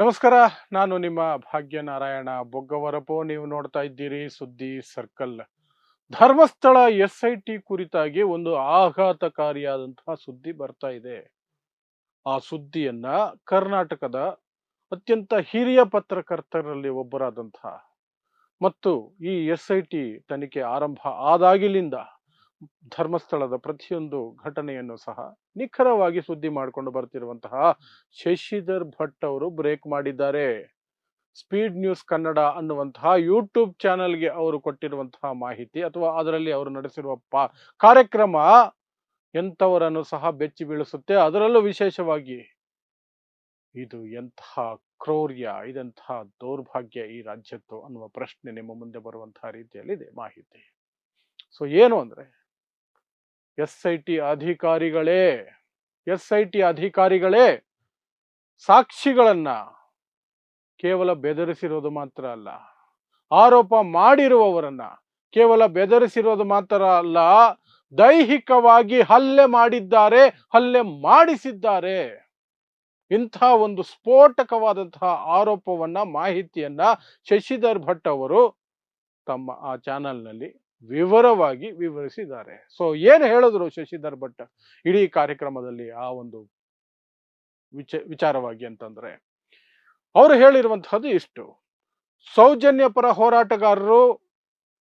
ನಮಸ್ಕಾರ, ನಾನು ನಿಮ್ಮ ಭಾಗ್ಯನಾರಾಯಣ ಬೊಗ್ಗವರಪು. ನೀವು ನೋಡ್ತಾ ಇದ್ದೀರಿ Suddi circle. Dharmasthala S I T ಕುರಿತಾಗಿ ಒಂದು ಆಘಾತಕಾರಿಯಾದಂತಹ ಸುದ್ದಿ ಬರ್ತಾ ಇದೆ. ಆ ಸುದ್ದಿಯನ್ನ ಕರ್ನಾಟಕದ ಅತ್ಯಂತ ಹಿರಿಯ ಪತ್ರಕರ್ತರಲ್ಲಿ ಒಬ್ಬರಾದಂತಹ ಮತ್ತು ಈ ಎಸ್ ಐ ಟಿ ತನಿಖೆ ಆರಂಭ ಆದಾಗಿಲಿಂದ ಧರ್ಮಸ್ಥಳದ ಪ್ರತಿಯೊಂದು ಘಟನೆಯನ್ನು ಸಹ ನಿಖರವಾಗಿ ಸುದ್ದಿ ಮಾಡಿಕೊಂಡು ಬರ್ತಿರುವಂತಹ ಶಶಿಧರ್ ಭಟ್ ಅವರು ಬ್ರೇಕ್ ಮಾಡಿದ್ದಾರೆ. ಸ್ಪೀಡ್ ನ್ಯೂಸ್ ಕನ್ನಡ ಅನ್ನುವಂತಹ ಯೂಟ್ಯೂಬ್ ಚಾನೆಲ್ಗೆ ಅವರು ಕೊಟ್ಟಿರುವಂತಹ ಮಾಹಿತಿ ಅಥವಾ ಅದರಲ್ಲಿ ಅವರು ನಡೆಸಿರುವ ಕಾರ್ಯಕ್ರಮ ಎಂಥವರನ್ನು ಸಹ ಬೆಚ್ಚಿ ಬೀಳಿಸುತ್ತೆ. ಅದರಲ್ಲೂ ವಿಶೇಷವಾಗಿ ಇದು ಎಂತಹ ಕ್ರೌರ್ಯ ಇದೆಂತಹ ದೌರ್ಭಾಗ್ಯ ಈ ರಾಜ್ಯದ್ದು ಅನ್ನುವ ಪ್ರಶ್ನೆ ನಿಮ್ಮ ಮುಂದೆ ಬರುವಂತಹ ರೀತಿಯಲ್ಲಿದೆ ಮಾಹಿತಿ. ಸೊ ಏನು ಅಂದ್ರೆ ಎಸ್ ಐ ಟಿ ಅಧಿಕಾರಿಗಳೇ ಎಸ್ ಐ ಟಿ ಅಧಿಕಾರಿಗಳೇ, ಸಾಕ್ಷಿಗಳನ್ನ ಕೇವಲ ಬೆದರಿಸಿರೋದು ಮಾತ್ರ ಅಲ್ಲ, ಆರೋಪ ಮಾಡಿರುವವರನ್ನ ಕೇವಲ ಬೆದರಿಸಿರೋದು ಮಾತ್ರ ಅಲ್ಲ, ದೈಹಿಕವಾಗಿ ಹಲ್ಲೆ ಮಾಡಿದ್ದಾರೆ, ಹಲ್ಲೆ ಮಾಡಿಸಿದ್ದಾರೆ. ಇಂಥ ಒಂದು ಸ್ಫೋಟಕವಾದಂತಹ ಆರೋಪವನ್ನ, ಮಾಹಿತಿಯನ್ನ ಶಶಿಧರ್ ಭಟ್ ಅವರು ತಮ್ಮ ಆ ಚಾನೆಲ್ನಲ್ಲಿ ವಿವರವಾಗಿ ವಿವರಿಸಿದ್ದಾರೆ. ಸೊ ಏನು ಹೇಳಿದ್ರು ಶಶಿಧರ್ ಭಟ್ ಇಡೀ ಕಾರ್ಯಕ್ರಮದಲ್ಲಿ ಆ ಒಂದು ವಿಚ, ವಿಚಾರವಾಗಿ ಅಂತಂದ್ರೆ, ಅವರು ಹೇಳಿರುವಂತಹದ್ದು ಇಷ್ಟು. ಸೌಜನ್ಯ ಪರ ಹೋರಾಟಗಾರರು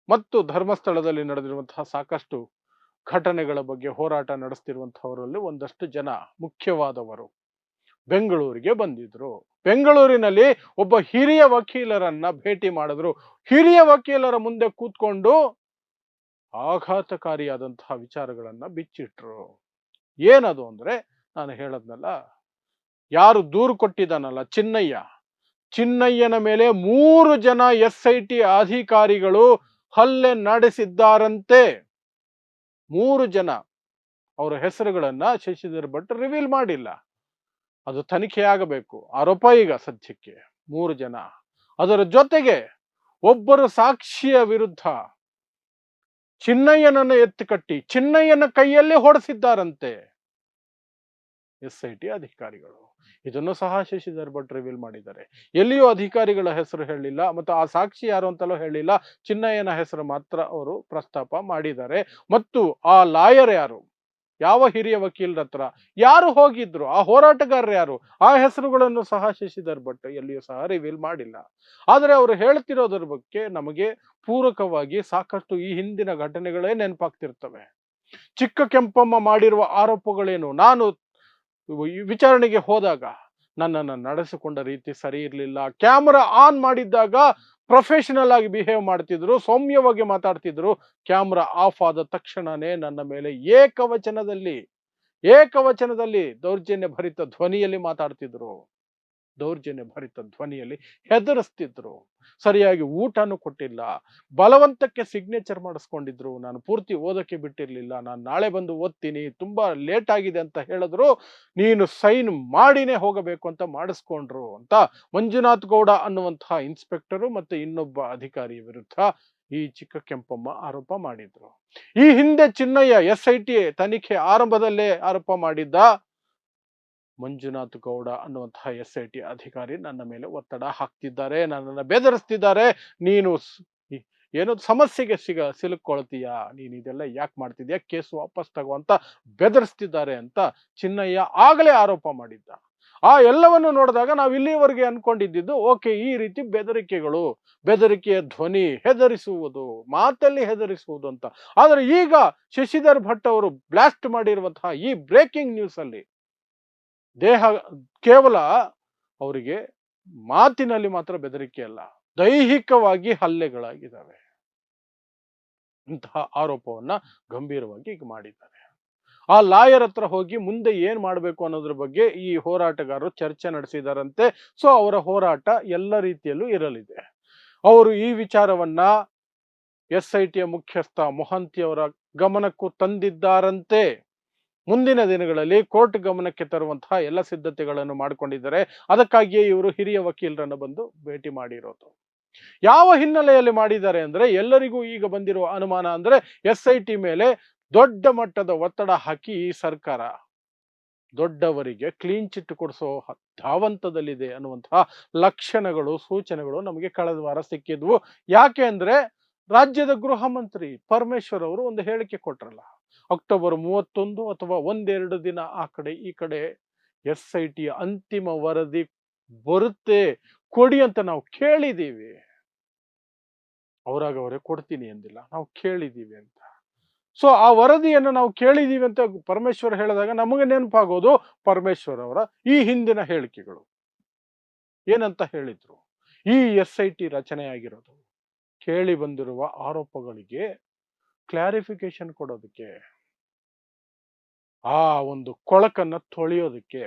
ಮತ್ತು ಧರ್ಮಸ್ಥಳದಲ್ಲಿ ನಡೆದಿರುವಂತಹ ಸಾಕಷ್ಟು ಘಟನೆಗಳ ಬಗ್ಗೆ ಹೋರಾಟ ನಡೆಸ್ತಿರುವಂತಹವರಲ್ಲಿ ಒಂದಷ್ಟು ಜನ ಮುಖ್ಯವಾದವರು ಬೆಂಗಳೂರಿಗೆ ಬಂದಿದ್ರು. ಬೆಂಗಳೂರಿನಲ್ಲಿ ಒಬ್ಬ ಹಿರಿಯ ವಕೀಲರನ್ನ ಭೇಟಿ ಮಾಡಿದ್ರು. ಹಿರಿಯ ವಕೀಲರ ಮುಂದೆ ಕೂತ್ಕೊಂಡು ಆಘಾತಕಾರಿಯಾದಂತಹ ವಿಚಾರಗಳನ್ನ ಬಿಚ್ಚಿಟ್ರು. ಏನದು ಅಂದ್ರೆ ನಾನು ಹೇಳದ್ನಲ್ಲ, ಯಾರು ದೂರು ಕೊಟ್ಟಿದ್ದಾನಲ್ಲ ಚಿನ್ನಯ್ಯ, ಚಿನ್ನಯ್ಯನ ಮೇಲೆ ಮೂರು ಜನ ಎಸ್ ಐ ಟಿ ಅಧಿಕಾರಿಗಳು ಹಲ್ಲೆ ನಡೆಸಿದ್ದಾರಂತೆ. ಮೂರು ಜನ ಅವರ ಹೆಸರುಗಳನ್ನ ಶಶಿಧರ್ ಭಟ್ ರಿವೀಲ್ ಮಾಡಿಲ್ಲ. ಅದು ತನಿಖೆ ಆಗಬೇಕು. ಆರೋಪ ಈಗ ಸದ್ಯಕ್ಕೆ ಮೂರು ಜನ. ಅದರ ಜೊತೆಗೆ ಒಬ್ಬರು ಸಾಕ್ಷಿಯ ವಿರುದ್ಧ ಚಿನ್ನಯ್ಯನನ್ನು ಎತ್ತು ಕಟ್ಟಿ ಚಿನ್ನಯ್ಯನ ಕೈಯಲ್ಲಿ ಹೊಡೆಸಿದ್ದಾರಂತೆ. ಎಸ್ ಐ ಟಿ ಅಧಿಕಾರಿಗಳು. ಇದನ್ನು ಸಹ ಶಶಿಧರ್ ಭಟ್ ರಿವೀಲ್ ಮಾಡಿದ್ದಾರೆ. ಎಲ್ಲಿಯೂ ಅಧಿಕಾರಿಗಳ ಹೆಸರು ಹೇಳಿಲ್ಲ ಮತ್ತು ಆ ಸಾಕ್ಷಿ ಯಾರು ಅಂತಲೂ ಹೇಳಿಲ್ಲ ಚಿನ್ನಯ್ಯನ ಹೆಸರು ಮಾತ್ರ ಅವರು ಪ್ರಸ್ತಾಪ ಮಾಡಿದ್ದಾರೆ. ಮತ್ತು ಆ ಲಾಯರ್ ಯಾರು? ಯಾವ ಹಿರಿಯ ವಕೀಲರ ಹತ್ರ? ಯಾರು ಹೋಗಿದ್ರು? ಆ ಹೋರಾಟಗಾರರು ಯಾರು? ಆ ಹೆಸರುಗಳನ್ನು ಸಹ ಶಶಿಧರ್ ಭಟ್ ಎಲ್ಲಿಯೂ ಸಹ ರಿವೀಲ್ ಮಾಡಿಲ್ಲ. ಆದರೆ ಅವರು ಹೇಳ್ತಿರೋದ್ರ ಬಗ್ಗೆ ನಮಗೆ ಪೂರಕವಾಗಿ ಸಾಕಷ್ಟು ಈ ಹಿಂದಿನ ಘಟನೆಗಳೇ ನೆನಪಾಗ್ತಿರ್ತವೆ. ಚಿಕ್ಕ ಕೆಂಪಮ್ಮ ಮಾಡಿರುವ ಆರೋಪಗಳೇನು? ನಾನು ವಿಚಾರಣೆಗೆ ಹೋದಾಗ ನನ್ನನ್ನು ನಡೆಸಿಕೊಂಡ ರೀತಿ ಸರಿ ಇರಲಿಲ್ಲ. ಕ್ಯಾಮರಾ ಆನ್ ಮಾಡಿದ್ದಾಗ ಪ್ರೊಫೆಷನಲ್ ಆಗಿ ಬಿಹೇವ್ ಮಾಡ್ತಿದ್ರು, ಸೌಮ್ಯವಾಗಿ ಮಾತಾಡ್ತಿದ್ರು ಕ್ಯಾಮ್ರಾ ಆಫ್ ಆದ ತಕ್ಷಣನೇ ನನ್ನ ಮೇಲೆ ಏಕವಚನದಲ್ಲಿ ಏಕವಚನದಲ್ಲಿ ದೌರ್ಜನ್ಯ ಭರಿತ ಧ್ವನಿಯಲ್ಲಿ ಮಾತಾಡ್ತಿದ್ರು. ದೌರ್ಜನ್ಯ ಭರಿತ ಧ್ವನಿಯಲ್ಲಿ ಹೆದರಿಸ್ತಿದ್ರು. ಸರಿಯಾಗಿ ಊಟನೂ ಕೊಟ್ಟಿಲ್ಲ. ಬಲವಂತಕ್ಕೆ ಸಿಗ್ನೇಚರ್ ಮಾಡಿಸ್ಕೊಂಡಿದ್ರು. ನಾನು ಪೂರ್ತಿ ಓದಕ್ಕೆ ಬಿಟ್ಟಿರ್ಲಿಲ್ಲ. ನಾನು ನಾಳೆ ಬಂದು ಓದ್ತೀನಿ. ತುಂಬಾ ಲೇಟ್ ಆಗಿದೆ ಅಂತ ಹೇಳಿದ್ರು. ನೀನು ಸೈನ್ ಮಾಡಿನೇ ಹೋಗಬೇಕು ಅಂತ ಮಾಡಿಸ್ಕೊಂಡ್ರು ಅಂತ ಮಂಜುನಾಥ್ ಗೌಡ ಅನ್ನುವಂತಹ ಇನ್ಸ್ಪೆಕ್ಟರು ಮತ್ತೆ ಇನ್ನೊಬ್ಬ ಅಧಿಕಾರಿ ವಿರುದ್ಧ ಈ ಚಿಕ್ಕ ಕೆಂಪಮ್ಮ ಆರೋಪ ಮಾಡಿದ್ರು. ಈ ಹಿಂದೆ ಚಿನ್ನಯ್ಯ ಎಸ್ ಐ ಟಿ ತನಿಖೆ ಆರಂಭದಲ್ಲೇ ಆರೋಪ ಮಾಡಿದ್ದ ಮಂಜುನಾಥ್ ಗೌಡ ಅನ್ನುವಂತಹ ಎಸ್ ಐ ಟಿ ಅಧಿಕಾರಿ ನನ್ನ ಮೇಲೆ ಒತ್ತಡ ಹಾಕ್ತಿದ್ದಾರೆ, ನನ್ನನ್ನು ಬೆದರಿಸ್ತಿದ್ದಾರೆ. ನೀನು ಏನೋ ಸಮಸ್ಯೆಗೆ ಸಿಗ ಸಿಲುಕೊಳ್ತೀಯ ನೀನು ಇದೆಲ್ಲ ಯಾಕೆ ಮಾಡ್ತಿದ್ಯಾ? ಕೇಸ್ ವಾಪಸ್ ತಗೋಂತ ಬೆದರಿಸ್ತಿದ್ದಾರೆ ಅಂತ ಚಿನ್ನಯ್ಯ ಆಗಲೇ ಆರೋಪ ಮಾಡಿದ್ದ. ಆ ಎಲ್ಲವನ್ನು ನೋಡಿದಾಗ ನಾವು ಇಲ್ಲಿವರೆಗೆ ಅನ್ಕೊಂಡಿದ್ದು ಓಕೆ, ಈ ರೀತಿ ಬೆದರಿಕೆಗಳು, ಬೆದರಿಕೆಯ ಧ್ವನಿ ಹೆದರಿಸುವುದು, ಮಾತಲ್ಲಿ ಹೆದರಿಸುವುದು ಅಂತ. ಆದರೆ ಈಗ ಶಶಿಧರ್ ಭಟ್ ಅವರು ಬ್ಲಾಸ್ಟ್ ಮಾಡಿರುವಂತಹ ಈ ಬ್ರೇಕಿಂಗ್ ನ್ಯೂಸ್ ಅಲ್ಲಿ ದೇಹ ಕೇವಲ ಅವರಿಗೆ ಮಾತಿನಲ್ಲಿ ಮಾತ್ರ ಬೆದರಿಕೆ ಅಲ್ಲ, ದೈಹಿಕವಾಗಿ ಹಲ್ಲೆಗಳಾಗಿದ್ದಾವೆ. ಇಂತಹ ಆರೋಪವನ್ನ ಗಂಭೀರವಾಗಿ ಈಗ ಮಾಡಿದ್ದಾರೆ. ಆ ಲಾಯರ್ ಹತ್ರ ಹೋಗಿ ಮುಂದೆ ಏನ್ ಮಾಡಬೇಕು ಅನ್ನೋದ್ರ ಬಗ್ಗೆ ಈ ಹೋರಾಟಗಾರರು ಚರ್ಚೆ ನಡೆಸಿದಾರಂತೆ. ಸೊ, ಅವರ ಹೋರಾಟ ಎಲ್ಲ ರೀತಿಯಲ್ಲೂ ಇರಲಿದೆ. ಅವರು ಈ ವಿಚಾರವನ್ನ ಎಸ್ ಐ ಟಿಯ ಮುಖ್ಯಸ್ಥ ಮೊಹಂತಿ ಅವರ ಗಮನಕ್ಕೂ ತಂದಿದ್ದಾರಂತೆ. ಮುಂದಿನ ದಿನಗಳಲ್ಲಿ ಕೋರ್ಟ್ ಗಮನಕ್ಕೆ ತರುವಂತಹ ಎಲ್ಲ ಸಿದ್ಧತೆಗಳನ್ನು ಮಾಡಿಕೊಂಡಿದ್ದಾರೆ. ಅದಕ್ಕಾಗಿಯೇ ಇವರು ಹಿರಿಯ ವಕೀಲರನ್ನು ಬಂದು ಭೇಟಿ ಮಾಡಿರೋದು. ಯಾವ ಹಿನ್ನೆಲೆಯಲ್ಲಿ ಮಾಡಿದ್ದಾರೆ ಅಂದ್ರೆ ಎಲ್ಲರಿಗೂ ಈಗ ಬಂದಿರುವ ಅನುಮಾನ ಅಂದ್ರೆ ಎಸ್ ಐ ಟಿ ಮೇಲೆ ದೊಡ್ಡ ಮಟ್ಟದ ಒತ್ತಡ ಹಾಕಿ ಈ ಸರ್ಕಾರ ದೊಡ್ಡವರಿಗೆ ಕ್ಲೀನ್ ಚಿಟ್ ಕೊಡಿಸೋ ಧಾವಂತದಲ್ಲಿದೆ ಅನ್ನುವಂತಹ ಲಕ್ಷಣಗಳು, ಸೂಚನೆಗಳು ನಮಗೆ ಕಳೆದ ವಾರ ಸಿಕ್ಕಿದ್ವು. ಯಾಕೆ ಅಂದ್ರೆ ರಾಜ್ಯದ ಗೃಹ ಮಂತ್ರಿ ಪರಮೇಶ್ವರ್ ಅವರು ಒಂದು ಹೇಳಿಕೆ ಕೊಟ್ರಲ್ಲ ಅಕ್ಟೋಬರ್ ಮೂವತ್ತೊಂದು ಅಥವಾ ಒಂದೆರಡು ದಿನ ಆ ಕಡೆ ಈ ಕಡೆ ಎಸ್ ಐ ಟಿ ಅಂತಿಮ ವರದಿ ಬರುತ್ತೆ, ಕೊಡಿ ಅಂತ ನಾವು ಕೇಳಿದ್ದೀವಿ ಅವರಾಗ ಅವರೇ ಕೊಡ್ತೀನಿ ಎಂದಿಲ್ಲ ನಾವು ಕೇಳಿದ್ದೀವಿ ಅಂತ. ಸೊ ಆ ವರದಿಯನ್ನು ನಾವು ಕೇಳಿದ್ದೀವಿ ಅಂತ ಪರಮೇಶ್ವರ್ ಹೇಳಿದಾಗ ನಮಗೆ ನೆನಪಾಗೋದು ಪರಮೇಶ್ವರ್ ಅವರ ಈ ಹಿಂದಿನ ಹೇಳಿಕೆಗಳು. ಏನಂತ ಹೇಳಿದ್ರು? ಈ ಎಸ್ ಐ ಟಿ ರಚನೆಯಾಗಿರೋದು. ಕೇಳಿ ಬಂದಿರುವ ಆರೋಪಗಳಿಗೆ ಕ್ಲಾರಿಫಿಕೇಶನ್ ಕೊಡೋದಕ್ಕೆ, ಆ ಒಂದು ಕೊಳಕನ್ನ ತೊಳೆಯೋದಕ್ಕೆ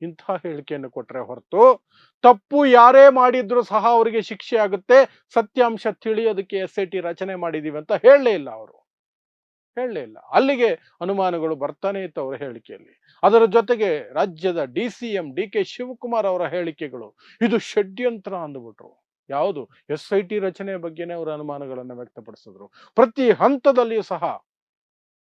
ಇಂತಹ ಹೇಳಿಕೆಯನ್ನು ಕೊಟ್ಟರೆ ಹೊರತು ತಪ್ಪು ಯಾರೇ ಮಾಡಿದ್ರು ಸಹ ಅವರಿಗೆ ಶಿಕ್ಷೆ ಆಗುತ್ತೆ. ಸತ್ಯಾಂಶ ತಿಳಿಯೋದಕ್ಕೆ ಎಸ್ ಐ ಟಿ ರಚನೆ ಮಾಡಿದೀವಿ ಅಂತ ಹೇಳಲೇ ಇಲ್ಲ ಅವರು. ಹೇಳಲೇ ಇಲ್ಲ. ಅಲ್ಲಿಗೆ ಅನುಮಾನಗಳು ಬರ್ತಾನೆ ಇತ್ತು ಅವರ ಹೇಳಿಕೆಯಲ್ಲಿ. ಅದರ ಜೊತೆಗೆ ರಾಜ್ಯದ D C M D K Shivakumar ಅವರ ಹೇಳಿಕೆಗಳು, ಇದು ಷಡ್ಯಂತ್ರ ಅಂದ್ಬಿಟ್ರು. ಯಾವುದು? ಎಸ್ ಐ ಟಿ ರಚನೆ ಬಗ್ಗೆನೇ ಅವರ ಅನುಮಾನಗಳನ್ನು ವ್ಯಕ್ತಪಡಿಸಿದ್ರು. ಪ್ರತಿ ಹಂತದಲ್ಲಿಯೂ ಸಹ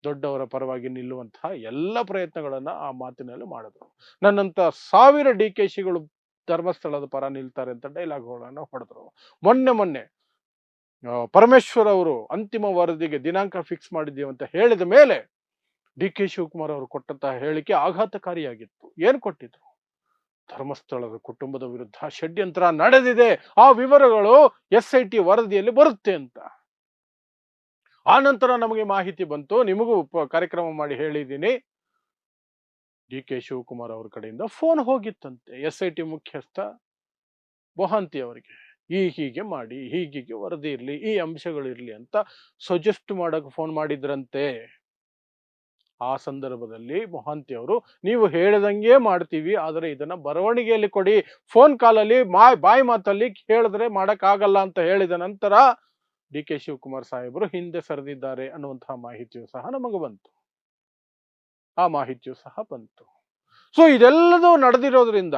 ದೊಡ್ಡವರ ಪರವಾಗಿ ನಿಲ್ಲುವಂತಹ ಎಲ್ಲ ಪ್ರಯತ್ನಗಳನ್ನ ಆ ಮಾತಿನಲ್ಲಿ ಮಾಡಿದ್ರು. ನನ್ನಂತ ಸಾವಿರ ಡಿ ಕೆ ಶಿಗಳು ಧರ್ಮಸ್ಥಳದ ಪರ ನಿಲ್ತಾರೆ ಅಂತ ಡೈಲಾಗ್ಗಳನ್ನು ಹೊಡೆದ್ರು. ಮೊನ್ನೆ ಮೊನ್ನೆ ಪರಮೇಶ್ವರ್ ಅವರು ಅಂತಿಮ ವರದಿಗೆ ದಿನಾಂಕ ಫಿಕ್ಸ್ ಮಾಡಿದ್ದೀವಿ ಅಂತ ಹೇಳಿದ ಮೇಲೆ ಡಿ ಕೆ ಶಿವಕುಮಾರ್ ಅವರು ಕೊಟ್ಟಂತಹ ಹೇಳಿಕೆ ಆಘಾತಕಾರಿಯಾಗಿತ್ತು. ಏನ್ ಕೊಟ್ಟಿದ್ರು? ಧರ್ಮಸ್ಥಳದ ಕುಟುಂಬದ ವಿರುದ್ಧ ಷಡ್ಯಂತ್ರ ನಡೆದಿದೆ. ಆ ವಿವರಗಳು ಎಸ್ ಐ ಟಿ ವರದಿಯಲ್ಲಿ ಬರುತ್ತೆ ಅಂತ. ಆ ನಂತರ ನಮಗೆ ಮಾಹಿತಿ ಬಂತು. ನಿಮಗೂ ಕಾರ್ಯಕ್ರಮ ಮಾಡಿ ಹೇಳಿದ್ದೀನಿ. ಡಿ ಕೆ ಶಿವಕುಮಾರ್ ಅವ್ರ ಕಡೆಯಿಂದ ಫೋನ್ ಹೋಗಿತ್ತಂತೆ. ಎಸ್ ಐ ಟಿ ಮುಖ್ಯಸ್ಥ ಮೊಹಾಂತಿ ಅವರಿಗೆ. ಈ ಹೀಗೆ ಮಾಡಿ, ಹೀಗೀಗೆ ವರದಿ ಇರಲಿ, ಈ ಅಂಶಗಳಿರಲಿ ಅಂತ ಸಜೆಸ್ಟ್ ಮಾಡೋಕೆ ಫೋನ್ ಮಾಡಿದ್ರಂತೆ. ಆ ಸಂದರ್ಭದಲ್ಲಿ ಮೊಹಂತಿ ಅವರು, ನೀವು ಹೇಳಿದಂಗೆ ಮಾಡ್ತೀವಿ, ಆದರೆ ಇದನ್ನ ಬರವಣಿಗೆಯಲ್ಲಿ ಕೊಡಿ. ಫೋನ್ ಕಾಲಲ್ಲಿ ಮಾ, ಬಾಯಿ ಮಾತಲ್ಲಿ ಹೇಳಿದ್ರೆ ಮಾಡೋಕ್ಕಾಗಲ್ಲ ಅಂತ ಹೇಳಿದ ನಂತರ ಡಿ ಕೆ ಶಿವಕುಮಾರ್ ಸಾಹೇಬರು ಹಿಂದೆ ಸರಿದಿದ್ದಾರೆ ಅನ್ನುವಂತಹ ಮಾಹಿತಿಯು ಸಹ ನಮಗೆ ಬಂತು. ಆ ಮಾಹಿತಿಯು ಸಹ ಬಂತು. ಸೊ ಇದೆಲ್ಲದೂ ನಡೆದಿರೋದ್ರಿಂದ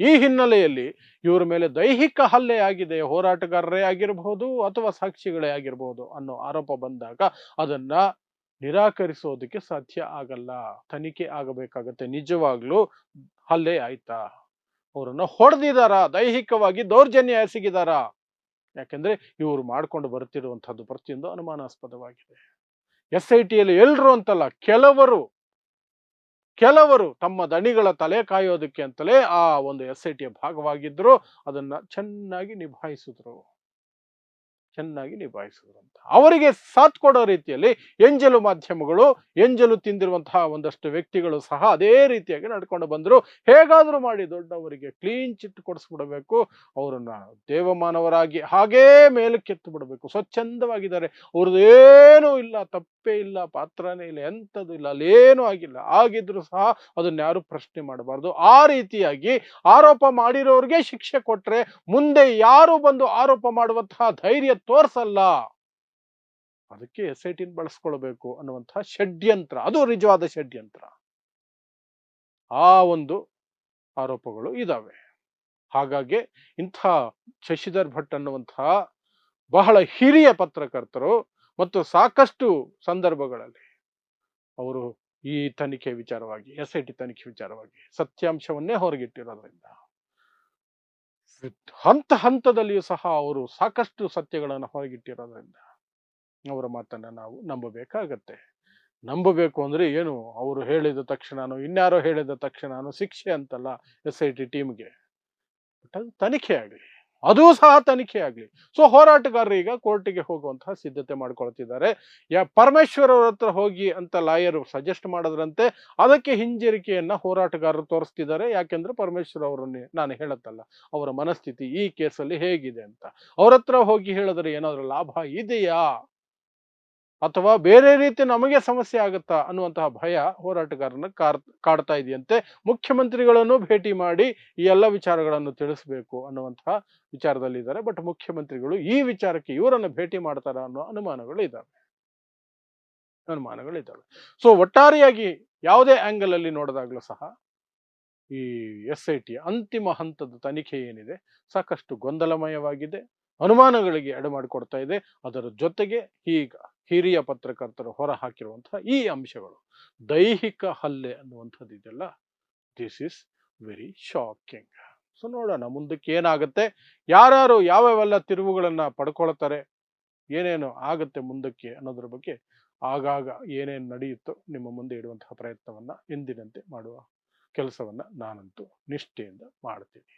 ಈ ಹಿನ್ನೆಲೆಯಲ್ಲಿ ಇವರ ಮೇಲೆ ದೈಹಿಕ ಹಲ್ಲೆ ಆಗಿದೆ ಹೋರಾಟಗಾರರೇ ಆಗಿರಬಹುದು ಅಥವಾ ಸಾಕ್ಷಿಗಳೇ ಆಗಿರಬಹುದು ಅನ್ನೋ ಆರೋಪ ಬಂದಾಗ ಅದನ್ನ ನಿರಾಕರಿಸೋದಕ್ಕೆ ಸಾಧ್ಯ ಆಗಲ್ಲ. ತನಿಖೆ ಆಗಬೇಕಾಗತ್ತೆ. ನಿಜವಾಗ್ಲೂ ಹಲ್ಲೆ ಆಯ್ತಾ? ಅವರನ್ನು ಹೊಡೆದಿದಾರ? ದೈಹಿಕವಾಗಿ ದೌರ್ಜನ್ಯ ಎಸಗಿದಾರ? ಯಾಕೆಂದ್ರೆ ಇವರು ಮಾಡ್ಕೊಂಡು ಬರ್ತಿರುವಂತಹದ್ದು ಪ್ರತಿಯೊಂದು ಅನುಮಾನಾಸ್ಪದವಾಗಿದೆ. ಎಸ್ ಐ ಟಿಯಲ್ಲಿ ಎಲ್ರು ಅಂತಲ್ಲ, ಕೆಲವರು ಕೆಲವರು ತಮ್ಮ ದಣಿಗಳ ತಲೆ ಕಾಯೋದಕ್ಕೆ ಅಂತಲೇ ಆ ಒಂದು ಎಸ್ ಐ ಟಿಯ ಭಾಗವಾಗಿದ್ರು, ಅದನ್ನ ಚೆನ್ನಾಗಿ ನಿಭಾಯಿಸಿದ್ರು. ಚೆನ್ನಾಗಿ ನಿಭಾಯಿಸಿದ್ರಂತ ಅವರಿಗೆ ಸಾಥ್ ಕೊಡೋ ರೀತಿಯಲ್ಲಿ ಎಂಜಲು ಮಾಧ್ಯಮಗಳು, ಎಂಜಲು ತಿಂದಿರುವಂತಹ ಒಂದಷ್ಟು ವ್ಯಕ್ತಿಗಳು ಸಹ ಅದೇ ರೀತಿಯಾಗಿ ನಡ್ಕೊಂಡು ಬಂದರು. ಹೇಗಾದರೂ ಮಾಡಿ ದೊಡ್ಡವರಿಗೆ ಕ್ಲೀನ್ ಚಿಟ್ ಕೊಡಿಸ್ಬಿಡಬೇಕು. ಅವರನ್ನು ದೇವಮಾನವರಾಗಿ ಹಾಗೇ ಮೇಲಕ್ಕೆತ್ತು ಬಿಡಬೇಕು. ಸ್ವಚ್ಛಂದವಾಗಿದ್ದಾರೆ. ಅವ್ರದ್ದು ಏನೂ ಇಲ್ಲ, ತಪ್ಪೇ ಇಲ್ಲ, ಪಾತ್ರನೇ ಇಲ್ಲ, ಎಂಥದ್ದು ಇಲ್ಲ ಅಲ್ಲೇನೂ ಆಗಿಲ್ಲ. ಆಗಿದ್ರೂ ಸಹ ಅದನ್ನ ಯಾರು ಪ್ರಶ್ನೆ ಮಾಡಬಾರ್ದು. ಆ ರೀತಿಯಾಗಿ ಆರೋಪ ಮಾಡಿರೋರಿಗೆ ಶಿಕ್ಷೆ ಕೊಟ್ಟರೆ ಮುಂದೆ ಯಾರು ಬಂದು ಆರೋಪ ಮಾಡುವಂತಹ ಧೈರ್ಯ ತೋರ್ಸಲ್ಲ. ಅದಕ್ಕೆ ಎಸ್ ಐ ಟಿನ್ ಬಳಸ್ಕೊಳ್ಬೇಕು ಅನ್ನುವಂತಹ ಷಡ್ಯಂತ್ರ, ಅದು ನಿಜವಾದ ಷಡ್ಯಂತ್ರ. ಆ ಒಂದು ಆರೋಪಗಳು ಇದ್ದಾವೆ ಹಾಗಾಗಿ ಇಂಥ ಶಶಿಧರ್ ಭಟ್ ಅನ್ನುವಂತಹ ಬಹಳ ಹಿರಿಯ ಪತ್ರಕರ್ತರು ಮತ್ತು ಸಾಕಷ್ಟು ಸಂದರ್ಭಗಳಲ್ಲಿ ಅವರು ಈ ತನಿಖೆ ವಿಚಾರವಾಗಿ ಎಸ್ ಐ ಟಿ ತನಿಖೆ ವಿಚಾರವಾಗಿ ಸತ್ಯಾಂಶವನ್ನೇ ಹೊರಗಿಟ್ಟಿರೋದ್ರಿಂದ. ಹಂತ ಹಂತದಲ್ಲಿಯೂ ಸಹ ಅವರು ಸಾಕಷ್ಟು ಸತ್ಯಗಳನ್ನು ಹೊರಗಿಟ್ಟಿರೋದ್ರಿಂದ ಅವರ ಮಾತನ್ನ ನಾವು ನಂಬಬೇಕಾಗತ್ತೆ. ನಂಬಬೇಕು ಅಂದ್ರೆ ಏನು? ಅವರು ಹೇಳಿದ ತಕ್ಷಣನೋ ಇನ್ಯಾರೋ ಹೇಳಿದ ತಕ್ಷಣನೋ ಶಿಕ್ಷೆ ಅಂತಲ್ಲ ಎಸ್ ಐ ಟಿ ಟೀಮ್ಗೆ. ಅದು ತನಿಖೆ ಆಗಲಿ. ಅದೂ ಸಹ ತನಿಖೆ ಆಗಲಿ ಸೊ ಹೋರಾಟಗಾರರು ಈಗ ಕೋರ್ಟಿಗೆ ಹೋಗುವಂತಹ ಸಿದ್ಧತೆ ಮಾಡ್ಕೊಳ್ತಿದ್ದಾರೆ. ಯಾ ಪರಮೇಶ್ವರ್ ಅವ್ರ ಹತ್ರ ಹೋಗಿ ಅಂತ ಲಾಯರ್ ಸಜೆಸ್ಟ್ ಮಾಡಿದ್ರಂತೆ, ಅದಕ್ಕೆ ಹಿಂಜರಿಕೆಯನ್ನ ಹೋರಾಟಗಾರರು ತೋರಿಸ್ತಿದ್ದಾರೆ. ಯಾಕೆಂದ್ರೆ ಪರಮೇಶ್ವರ್ ಅವರನ್ನೇ ನಾನು ಹೇಳತ್ತಲ್ಲ, ಅವರ ಮನಸ್ಥಿತಿ ಈ ಕೇಸಲ್ಲಿ ಹೇಗಿದೆ ಅಂತ. ಅವರತ್ರ ಹೋಗಿ ಹೇಳಿದ್ರೆ ಏನಾದ್ರೂ ಲಾಭ ಇದೆಯಾ? ಅಥವಾ ಬೇರೆ ರೀತಿ ನಮಗೆ ಸಮಸ್ಯೆ ಆಗುತ್ತಾ ಅನ್ನುವಂತಹ ಭಯ ಹೋರಾಟಗಾರನ ಕಾರ್, ಕಾಡ್ತಾ ಇದೆಯಂತೆ. ಮುಖ್ಯಮಂತ್ರಿಗಳನ್ನು ಭೇಟಿ ಮಾಡಿ ಈ ಎಲ್ಲ ವಿಚಾರಗಳನ್ನು ತಿಳಿಸಬೇಕು ಅನ್ನುವಂತಹ ವಿಚಾರದಲ್ಲಿದ್ದಾರೆ. ಬಟ್ ಮುಖ್ಯಮಂತ್ರಿಗಳು ಈ ವಿಚಾರಕ್ಕೆ ಇವರನ್ನು ಭೇಟಿ ಮಾಡ್ತಾರ ಅನ್ನೋ ಅನುಮಾನಗಳು ಇದ್ದಾವೆ ಅನುಮಾನಗಳು ಇದ್ದಾವೆ ಸೊ ಒಟ್ಟಾರೆಯಾಗಿ ಯಾವುದೇ ಆಂಗಲ್ ಅಲ್ಲಿ ನೋಡಿದಾಗಲೂ ಸಹ ಈ ಎಸ್ ಐ ಟಿ ಅಂತಿಮ ಹಂತದ ತನಿಖೆ ಏನಿದೆ, ಸಾಕಷ್ಟು ಗೊಂದಲಮಯವಾಗಿದೆ. ಅನುಮಾನಗಳಿಗೆ ಎಡೆ ಮಾಡಿಕೊಡ್ತಾ ಇದೆ. ಅದರ ಜೊತೆಗೆ ಈಗ ಹಿರಿಯ ಪತ್ರಕರ್ತರು ಹೊರ ಹಾಕಿರುವಂತಹ ಈ ಅಂಶಗಳು. ದೈಹಿಕ ಹಲ್ಲೆ ಅನ್ನುವಂಥದ್ದು ಇದೆಲ್ಲ. This is very shocking so ನೋಡೋಣ ಮುಂದಕ್ಕೆ ಏನಾಗುತ್ತೆ? ಯಾರ್ಯಾರು ಯಾವ್ಯಾವೆಲ್ಲ ತಿರುವುಗಳನ್ನು ಪಡ್ಕೊಳ್ತಾರೆ? ಏನೇನು ಆಗುತ್ತೆ ಮುಂದಕ್ಕೆ ಅನ್ನೋದ್ರ ಬಗ್ಗೆ ಆಗಾಗ ಏನೇನು ನಡೆಯುತ್ತೋ ನಿಮ್ಮ ಮುಂದೆ ಇಡುವಂತಹ ಪ್ರಯತ್ನವನ್ನ ಎಂದಿನಂತೆ ಮಾಡುವ ಕೆಲಸವನ್ನ ನಾನಂತೂ ನಿಷ್ಠೆಯಿಂದ ಮಾಡ್ತೀನಿ.